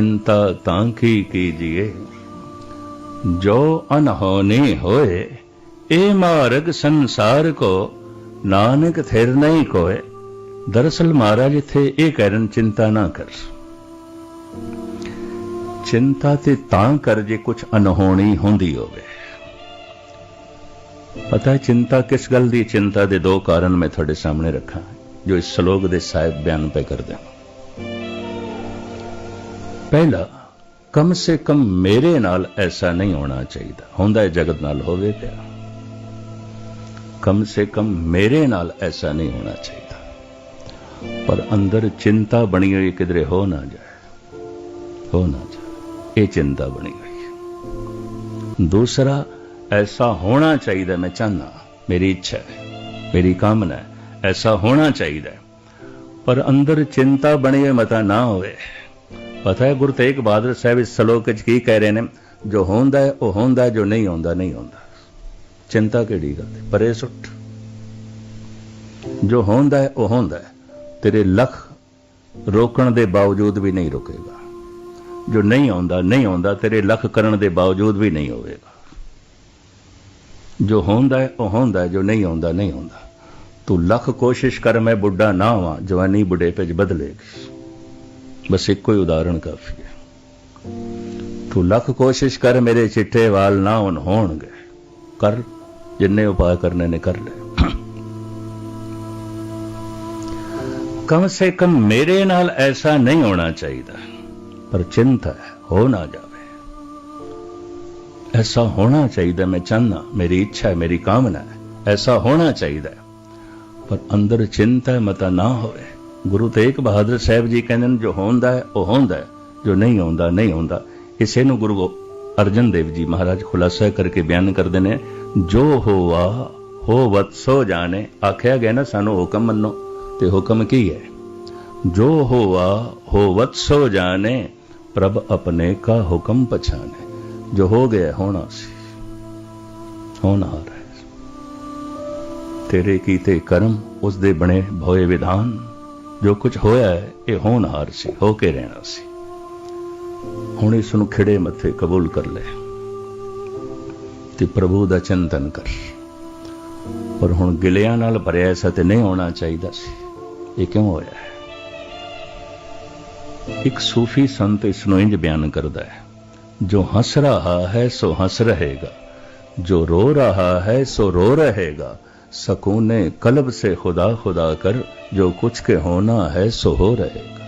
ચિંતા તાંખી કીજીએ જો અનહોની હોય એ માર્ગ સંસાર કો નાનક થેર નહીં કોય દરસલ મહારાજ थे એ કારણ ચિંતા ના કર ચિંતા તે ਤਾਂ ਕਰ ਜੇ ਕੁਝ ਅਨਹੋਣੀ ਹੁੰਦੀ ਹੋਵੇ। ਪਤਾ ਹੈ ਚਿੰਤਾ ਕਿਸ ਗੱਲ ਦੀ? ਚਿੰਤਾ ਦੇ ਦੋ ਕਾਰਨ ਮੈਂ ਤੁਹਾਡੇ ਸਾਹਮਣੇ ਰੱਖਾਂ, ਜੋ ਇਸ ਸ਼ਲੋਕ ਦੇ ਸਾਹਿਬ ਬਿਆਨ ਪੇ ਕਰਦੇ ਹਾਂ ਪਹਿਲਾ ਕਮ ਸੇ ਕਮ ਮੇਰੇ ਨਾਲ ਐਸਾ ਨਹੀਂ ਹੋਣਾ ਚਾਹੀਦਾ। ਹੁੰਦਾ ਹੈ ਜਗਤ ਨਾਲ ਹੋਵੇ ਪਿਆ ਕਮ ਸੇ ਕਮ ਮੇਰੇ ਨਾਲ ਐਸਾ ਨਹੀਂ ਹੋਣਾ ਚਾਹੀਦਾ। ਪਰ ਅੰਦਰ ਚਿੰਤਾ ਬਣੀ ਹੋਈ ਕਿਧਰੇ ਹੋ ਨਾ ਜਾਏ। ਹੋ ਨਾ ਜਾਏ। ਇਹ ਚਿੰਤਾ ਬਣੀ ਹੋਈ ਦੂਸਰਾ, ਐਸਾ ਹੋਣਾ ਚਾਹੀਦਾ, ਮੈਂ ਚਾਹਨਾ ਮੇਰੀ ਇੱਛਾ ਹੈ, ਮੇਰੀ ਕਾਮਨਾ ਹੈ, ਐਸਾ ਹੋਣਾ ਚਾਹੀਦਾ ਪਰ ਅੰਦਰ ਚਿੰਤਾ ਬਣੀ ਹੋਈ ਮਤਾ ਨਾ ਹੋਵੇ। ਪਤਾ ਹੈ, ਗੁਰੂ ਤੇਗ ਬਹਾਦਰ ਸਾਹਿਬ ਇਸ ਸ਼ਲੋਕ ਵਿੱਚ ਕੀ ਕਹਿ ਰਹੇ ਨੇ? ਜੋ ਹੁੰਦਾ ਹੈ, ਉਹ ਹੁੰਦਾ ਜੋ ਨਹੀਂ ਹੁੰਦਾ ਨਹੀਂ ਹੁੰਦਾ। ਚਿੰਤਾ ਕਿਹੜੀ ਗੱਲ ਹੈ? ਪਰੇ ਸੁੱਟ। ਜੋ ਹੁੰਦਾ ਹੈ, ਉਹ ਹੁੰਦਾ ਹੈ। ਤੇਰੇ ਲੱਖ ਰੋਕਣ ਦੇ ਬਾਵਜੂਦ ਵੀ ਨਹੀਂ ਰੁਕੇਗਾ। ਜੋ ਨਹੀਂ ਆਉਂਦਾ ਨਹੀਂ ਆਉਂਦਾ, ਤੇਰੇ ਲੱਖ ਕਰਨ ਦੇ ਬਾਵਜੂਦ ਵੀ ਨਹੀਂ ਹੋਵੇਗਾ। ਜੋ ਹੁੰਦਾ ਹੈ, ਉਹ ਹੁੰਦਾ ਜੋ ਨਹੀਂ ਆਉਂਦਾ ਨਹੀਂ ਆਉਂਦਾ। ਤੂੰ ਲੱਖ ਕੋਸ਼ਿਸ਼ ਕਰ, ਮੈਂ ਬੁੱਢਾ ਨਾ ਹਾਂ, ਜਵਾਨੀ ਬੁਢੇਪੇ ਚ ਬਦਲੇਗੀ। ਬਸ ਇੱਕੋ ਹੀ ਉਦਾਹਰਣ ਕਾਫੀ ਹੈ। ਤੂੰ ਲੱਖ ਕੋਸ਼ਿਸ਼ ਕਰ ਮੇਰੇ ਚਿੱਟੇ ਵਾਲ ਨਾ ਹੁਣ ਹੋਣਗੇ। ਕਰ, ਜਿੰਨੇ ਉਪਾਅ ਕਰਨੇ ਨੇ ਕਰ ਲੈ। ਕਮ ਸੇ ਕਮ ਮੇਰੇ ਨਾਲ ਐਸਾ ਨਹੀਂ ਹੋਣਾ ਚਾਹੀਦਾ, ਪਰ ਚਿੰਤਾ ਹੈ, ਹੋ ਨਾ ਜਾਵੇ। ਐਸਾ ਹੋਣਾ ਚਾਹੀਦਾ, ਮੈਂ ਚਾਹਨਾ ਮੇਰੀ ਇੱਛਾ ਹੈ, ਮੇਰੀ ਕਾਮਨਾ ਹੈ, ਐਸਾ ਹੋਣਾ ਚਾਹੀਦਾ ਪਰ ਅੰਦਰ ਚਿੰਤਾ ਮਤਾ ਨਾ ਹੋਵੇ। ਗੁਰੂ ਤੇਗ ਬਹਾਦਰ ਸਾਹਿਬ ਜੀ ਕਹਿੰਦੇ ਨੇ, ਜੋ ਹੁੰਦਾ ਹੈ, ਉਹ ਹੁੰਦਾ ਹੈ, ਜੋ ਨਹੀਂ ਹੁੰਦਾ ਨਹੀਂ ਹੁੰਦਾ ਇਸੇ ਨੂੰ ਗੁਰੂ ਗੋ- ਅਰਜਨ ਦੇਵ ਜੀ ਮਹਾਰਾਜ ਖੁਲਾਸਾ ਕਰਕੇ ਬਿਆਨ ਕਰਦੇ ਨੇ, ਜੋ ਹੋਵਾ ਹੋਵਤ ਸੋ ਜਾਣੇ। ਆਖਿਆ ਗਿਆ ਨਾ, ਸਾਨੂੰ ਹੁਕਮ ਮੰਨੋ, ਤੇ ਹੁਕਮ ਕੀ ਹੈ? ਜੋ ਹੋਵਾ ਹੋਵਤ ਸੋ ਜਾਣੇ, ਪ੍ਰਭ ਆਪਣੇ ਕਾ ਹੁਕਮ ਪਛਾਣੇ। ਜੋ ਹੋ ਗਿਆ, ਹੋਣਾ ਸੀ। ਹੋਣਾ ਹੈ। ਤੇਰੇ ਕੀਤੇ ਕਰਮ ਉਸ ਦੇ ਬਣੇ ਭੋਏ ਵਿਧਾਨ। ਜੋ ਕੁਝ ਹੋਇਆ ਹੈ, ਇਹ ਹੋਣਹਾਰ ਸੀ, ਹੋ ਕੇ ਰਹਿਣਾ ਸੀ। ਹੁਣ ਇਸ ਨੂੰ ਖਿੜੇ ਮੱਥੇ ਕਬੂਲ ਕਰ ਲੈ ਤੇ ਪ੍ਰਭੂ ਦਾ ਚਿੰਤਨ ਕਰ। ਪਰ ਹੁਣ ਗਿਲਿਆਂ ਨਾਲ ਭਰਿਆ ਐਸਾ ਤੇ ਨਹੀਂ ਹੋਣਾ ਚਾਹੀਦਾ ਸੀ। ਇਹ ਕਿਉਂ ਹੋਇਆ ਹੈ? ਇੱਕ ਸੂਫੀ ਸੰਤ ਇਸ ਨੂੰ ਇੰਜ ਬਿਆਨ ਕਰਦਾ ਹੈ, ਜੋ ਹੱਸ ਰਹਾ ਹੈ, ਸੋ ਹੱਸ ਰਹੇਗਾ। ਜੋ ਰੋ ਰਹਾ ਹੈ, ਸੋ ਰੋ ਰਹੇਗਾ। सकूने कल्ब से खुदा खुदा कर जो कुछ के होना है सो हो रहेगा